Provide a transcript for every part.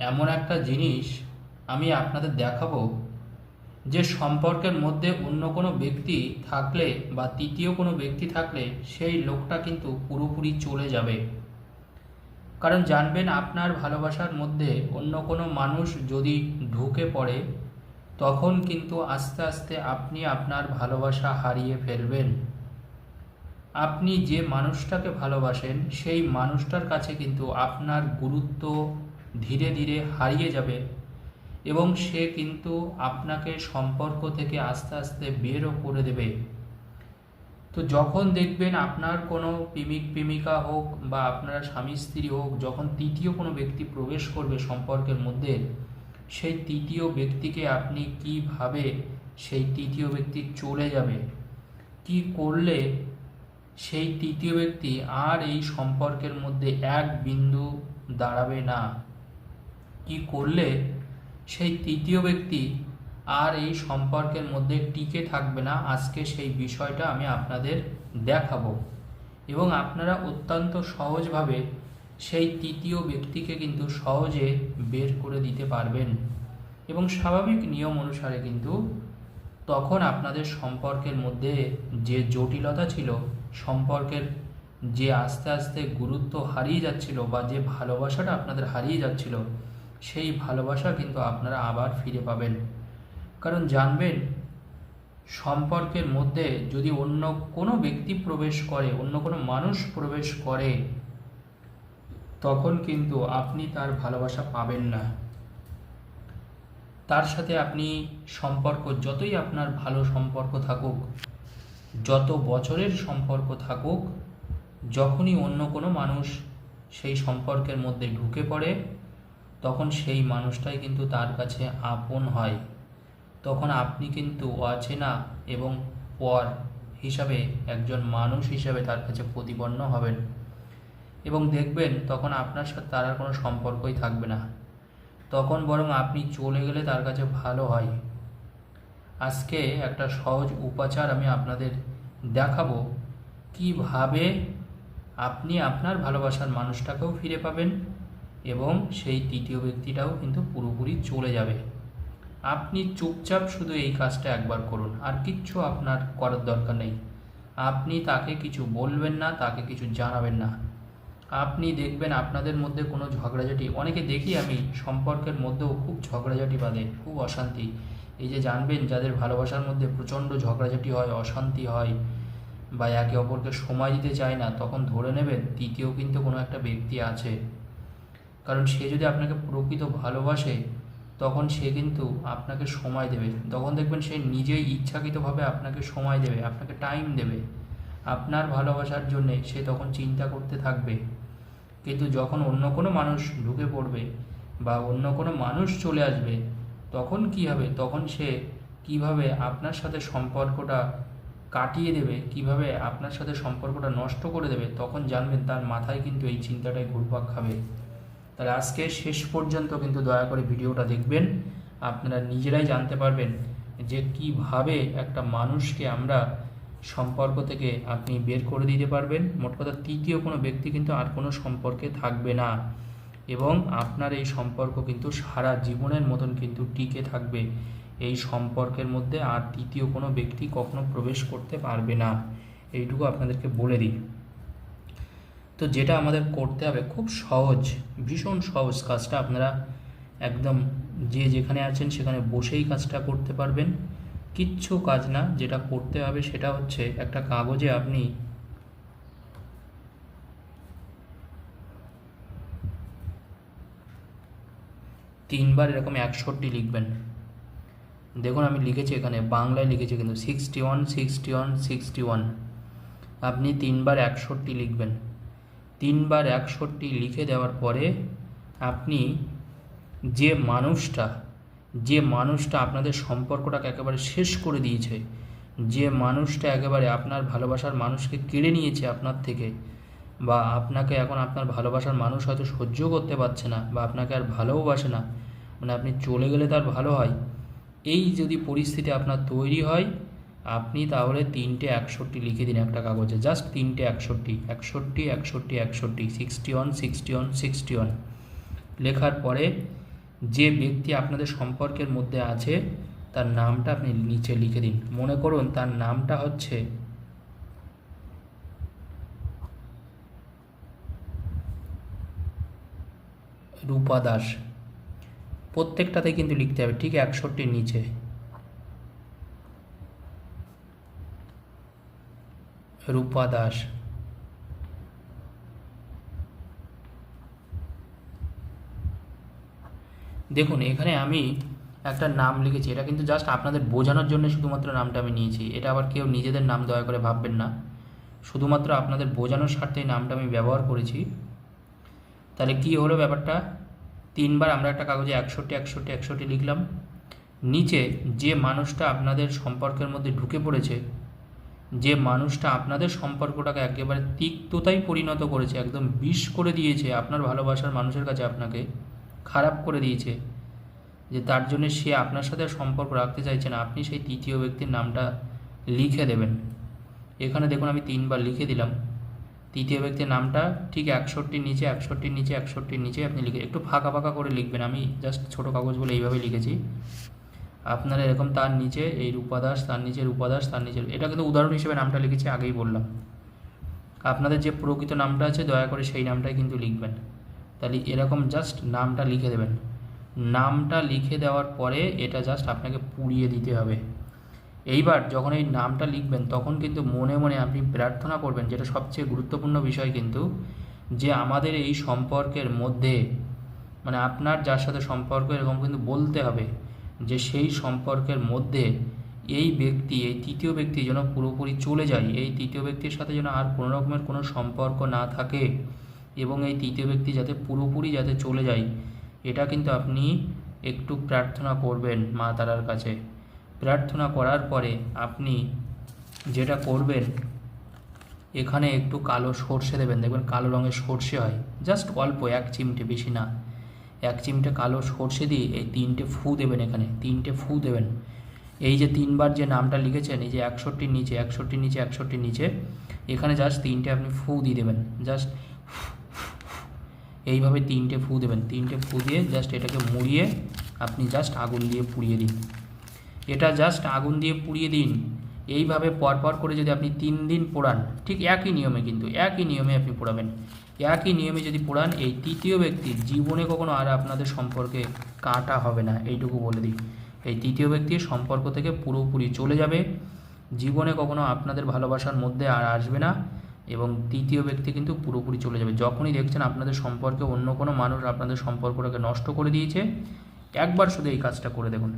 এমন একটা জিনিস আমি আপনাদের দেখাবো যে সম্পর্কের মধ্যে অন্য কোনো ব্যক্তি থাকলে বা তৃতীয় কোনো ব্যক্তি থাকলে সেই লোকটা কিন্তু পুরোপুরি চলে যাবে। কারণ জানবেন আপনার ভালোবাসার মধ্যে অন্য কোনো মানুষ যদি ঢুকে পড়ে, তখন কিন্তু আস্তে আস্তে আপনি আপনার ভালোবাসা হারিয়ে ফেলবেন। আপনি যে মানুষটাকে ভালোবাসেন, সেই মানুষটার কাছে কিন্তু আপনার গুরুত্ব ধীরে ধীরে হারিয়ে যাবে এবং সে কিন্তু আপনাকে সম্পর্ক থেকে আস্তে আস্তে বেরও করে দেবে। তো যখন দেখবেন আপনার কোনো প্রেমিক, প্রেমিকা হোক বা আপনার স্বামী, স্ত্রী হোক, যখন তৃতীয় কোনো ব্যক্তি প্রবেশ করবে সম্পর্কের মধ্যে, সেই তৃতীয় ব্যক্তিকে আপনি কীভাবে সেই তৃতীয় ব্যক্তি চলে যাবে, কি করলে সেই তৃতীয় ব্যক্তি আর এই সম্পর্কের মধ্যে এক বিন্দু দাঁড়াবে না? কি করলে সেই তৃতীয় ব্যক্তি আর এই সম্পর্কের মধ্যে টিকে থাকবে না? আজকে সেই বিষয়টা আমি আপনাদের দেখাবো। এবং আপনারা অত্যন্ত সহজভাবে সেই তৃতীয় ব্যক্তিকে কিন্তু সহজে বের করে দিতে পারবেন। এবং স্বাভাবিক নিয়ম অনুসারে কিন্তু তখন আপনাদের সম্পর্কের মধ্যে যে জটিলতা ছিল, সম্পর্কের যে আস্তে আস্তে গুরুত্ব হারিয়ে যাচ্ছিল বা যে ভালোবাসাটা আপনাদের হারিয়ে যাচ্ছিল সেই ভালোবাসা কিন্তু আপনারা আবার ফিরে পাবেন। কারণ জানবেন, সম্পর্কের মধ্যে যদি অন্য কোনো ব্যক্তি প্রবেশ করে, অন্য কোনো মানুষ প্রবেশ করে, তখন কিন্তু আপনি তার ভালোবাসা পাবেন না। তার সাথে আপনি সম্পর্ক, যতই আপনার ভালো সম্পর্ক থাকুক, যত বছরের সম্পর্ক থাকুক, যখনই অন্য কোনো মানুষ সেই সম্পর্কের মধ্যে ঢুকে পড়ে তখন সেই মানুষটাই কিন্তু তার কাছে আপন হয়। তখন আপনি কিন্তু অচেনা এবং পর হিসাবে একজন মানুষ হিসাবে তার কাছে প্রতিপন্ন হবেন। এবং দেখবেন তখন আপনার সাথে তার আর কোনো সম্পর্কই থাকবে না। তখন বরং আপনি চলে গেলে তার কাছে ভালো হয়। আজকে একটা সহজ উপাচার আমি আপনাদের দেখাবো। কীভাবে আপনি আপনার ভালোবাসার মানুষটাকেও ফিরে পাবেন এবং সেই তৃতীয় ব্যক্তিটাও কিন্তু পুরোপুরি চলে যাবে। আপনি চুপচাপ শুধু এই কাজটা একবার করুন, আর কিচ্ছু আপনার করার দরকার নেই। আপনি তাকে কিছু বলবেন না, তাকে কিছু জানাবেন না। আপনি দেখবেন আপনাদের মধ্যে কোনো ঝগড়াঝাটি, অনেকে দেখি আমি সম্পর্কের মধ্যেও খুব ঝগড়াঝাটি বাঁধে, খুব অশান্তি। এই যে জানবেন, যাদের ভালোবাসার মধ্যে প্রচণ্ড ঝগড়াঝাটি হয়, অশান্তি হয়, বা একে অপরকে সময় দিতে চায় না, তখন ধরে নেবেন তৃতীয় কিন্তু কোনো একটা ব্যক্তি আছে। কারণ সে যদি আপনাকে প্রকৃত ভালোবাসে, তখন সে কিন্তু আপনাকে সময় দেবে। তখন দেখবেন সে নিজেই ইচ্ছাকৃতভাবে আপনাকে সময় দেবে, আপনাকে টাইম দেবে। আপনার ভালোবাসার জন্যে সে তখন চিন্তা করতে থাকবে। কিন্তু যখন অন্য কোনো মানুষ ঢুকে পড়বে বা অন্য কোনো মানুষ চলে আসবে, তখন কি হবে? তখন সে কীভাবে আপনার সাথে সম্পর্কটা কাটিয়ে দেবে, কীভাবে আপনার সাথে সম্পর্কটা নষ্ট করে দেবে, তখন জানবেন তার মাথায় কিন্তু এই চিন্তাটাই ঘুরপাক খাবে। তাহলে আজকে শেষ পর্যন্ত কিন্তু দয়া করে ভিডিওটা দেখবেন। আপনারা নিজেরাই জানতে পারবেন যে কীভাবে একটা মানুষকে আমরা সম্পর্ক থেকে আপনি বের করে দিতে পারবেন। মোট কথা তৃতীয় কোনো ব্যক্তি কিন্তু আর কোনো সম্পর্কে থাকবে না এবং আপনার এই সম্পর্ক কিন্তু সারা জীবনের মতন কিন্তু টিকে থাকবে। এই সম্পর্কের মধ্যে আর তৃতীয় কোনো ব্যক্তি কখনো প্রবেশ করতে পারবে না। এইটুকু আপনাদেরকে বলে দিই। তো যেটা আমাদের করতে হবে, খুব সহজ, ভীষণ সহজ কাজটা আপনারা একদম যে যেখানে আছেন সেখানে বসেই কাজটা করতে পারবেন। কিচ্ছু কাজ না, যেটা করতে হবে সেটা হচ্ছে একটা কাগজে আপনি তিনবার এরকম একষট্টি লিখবেন। দেখুন আমি লিখেছি এখানে, বাংলায় লিখেছি কিন্তু sixty one sixty one sixty one আপনি তিনবার একষট্টি লিখবেন। তিনবার একষট্টি লিখে দেওয়ার পরে আপনি যে মানুষটা যে মানুষটা আপনাদের সম্পর্কটাকে একেবারে শেষ করে দিয়েছে, যে মানুষটা একেবারে আপনার ভালোবাসার মানুষকে কেড়ে নিয়েছে আপনার থেকে, বা আপনাকে এখন আপনার ভালোবাসার মানুষ হয়তো সহ্য করতে পারছে না, বা আপনাকে আর ভালোবাসে না মানে আপনি চলে গেলে তার ভালো হয়, এই যদি পরিস্থিতি আপনার তৈরি হয় আপনি তাহলে তিনটে একষট্টি লিখে দিন একটা কাগজে জাস্ট তিনটে একষট্টি একষট্টি একষট্টি একষট্টি sixty one sixty one sixty one লেখার পরে যে ব্যক্তি আপনাদের সম্পর্কের মধ্যে আছে, তার নামটা আপনি নিচে লিখে দিন। মনে করুন তার নামটা হচ্ছে রূপা দাস। প্রত্যেকটাতে কিন্তু লিখতে হবে, ঠিক একষট্টির নিচে। রূপা দাস। দেখুন, এখানে আমি একটা নাম লিখেছি। এটা কিন্তু জাস্ট আপনাদের বোঝানোর জন্য শুধুমাত্র নামটা আমি নিয়েছি। এটা আবার কেউ নিজেদের নাম দয়া করে ভাববেন না। শুধুমাত্র আপনাদের বোঝানোর স্বার্থে এই নামটা আমি ব্যবহার করেছি। তাহলে কি হলো ব্যাপারটা? তিনবার আমরা একটা কাগজে একষট্টি একষট্টি একষট্টি লিখলাম। নিচে যে মানুষটা আপনাদের সম্পর্কের মধ্যে ঢুকে পড়েছে যে মানুষটা আপনাদের সম্পর্কটাকে একেবারে তিক্ততাই পরিণত করেছে, একদম বিষ করে দিয়েছে আপনার ভালোবাসার মানুষের কাছে আপনাকে, খারাপ করে দিয়েছে, যে তার জন্য সে আপনার সাথে সম্পর্ক রাখতে চাইছে না, আপনি সেই তৃতীয় ব্যক্তির নামটা লিখে দেবেন। এখানে দেখুন আমি তিনবার লিখে দিলাম। তৃতীয় ব্যক্তির নামটা ঠিক একষট্টির নিচে একষট্টির নিচে একষট্টির নিচে আপনি লিখে, একটু ফাঁকা ফাঁকা করে লিখবেন, আমি জাস্ট ছোটো কাগজ বলে এইভাবে লিখেছি। আপনারা এরকম তার নিচে এই রূপাদাস, তার নিচে রূপাদাস, তার নিচে এটা কিন্তু উদাহরণ হিসেবে নামটা লিখেছি, আগেই বললাম। আপনাদের যে প্রকৃত নামটা আছে, দয়া করে সেই নামটাই কিন্তু লিখবেন। তাহলে এরকম জাস্ট নামটা লিখে দেবেন। নামটা লিখে দেওয়ার পরে এটা জাস্ট আপনাকে পুড়িয়ে দিতে হবে। এইবার যখন এই নামটা লিখবেন, তখন কিন্তু মনে মনে আপনি প্রার্থনা করবেন, যেটা সবচেয়ে গুরুত্বপূর্ণ বিষয় কিন্তু, যে আমাদের এই সম্পর্কের মধ্যে মানে আপনার যার সাথে সম্পর্ক এরকম কিন্তু বলতে হবে যে সেই সম্পর্কের মধ্যে এই ব্যক্তি, এই তৃতীয় ব্যক্তি যেন পুরোপুরি চলে যায়, এই তৃতীয় ব্যক্তির সাথে যেন আর কোনো রকমের কোনো সম্পর্ক না থাকে এবং এই তৃতীয় ব্যক্তি যাতে পুরোপুরি যাতে চলে যায়, এটা কিন্তু আপনি একটু প্রার্থনা করবেন মা তারার কাছে। প্রার্থনা করার পরে আপনি যেটা করবেন, এখানে একটু কালো সর্ষে দেবেন। দেখবেন কালো রঙের সর্ষে হয়। জাস্ট অল্প, এক চিমটে, বেশি না। এক চিমটে কালো সর্ষে দিয়ে এই তিনটে ফু দেবেন এখানে, তিনটে ফু দেবেন। এই যে তিনবার যে নামটা লিখেছেন, এই যে একষট্টির নিচে একষট্টির নিচে একষট্টির নিচে, এখানে জাস্ট তিনটে আপনি ফু দিয়ে দেবেন। জাস্ট এইভাবে তিনটে ফু দেবেন। তিনটে ফু দিয়ে জাস্ট এটাকে মুড়িয়ে আপনি জাস্ট আগুন দিয়ে পুড়িয়ে দিন। এটা জাস্ট আগুন দিয়ে পুড়িয়ে দিন। এইভাবে পরপর করে যদি আপনি তিন দিন পোড়ান ঠিক একই নিয়মে কিন্তু, একই নিয়মে আপনি পোড়াবেন একই নিয়মে যদি পোড়ান এই তৃতীয় ব্যক্তির জীবনে কখনো আর আপনাদের সম্পর্কে কাটা হবে না, এইটুকু বলে দিই। এই তৃতীয় ব্যক্তির সম্পর্ক থেকে পুরোপুরি চলে যাবে। জীবনে কখনো আপনাদের ভালোবাসার মধ্যে আর আসবে না এবং তৃতীয় ব্যক্তি কিন্তু পুরোপুরি চলে যাবে। যখনই দেখছেন আপনাদের সম্পর্কে অন্য কোনো মানুষ আপনাদের সম্পর্কটাকে নষ্ট করে দিয়েছে, একবার শুধু এই কাজটা করে দেখুন।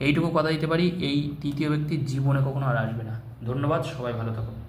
এইটুকু কথা দিতে পারি, এই তৃতীয় ব্যক্তির জীবনে কখনো আর আসবে না। ধন্যবাদ, সবাই ভালো থাকুন।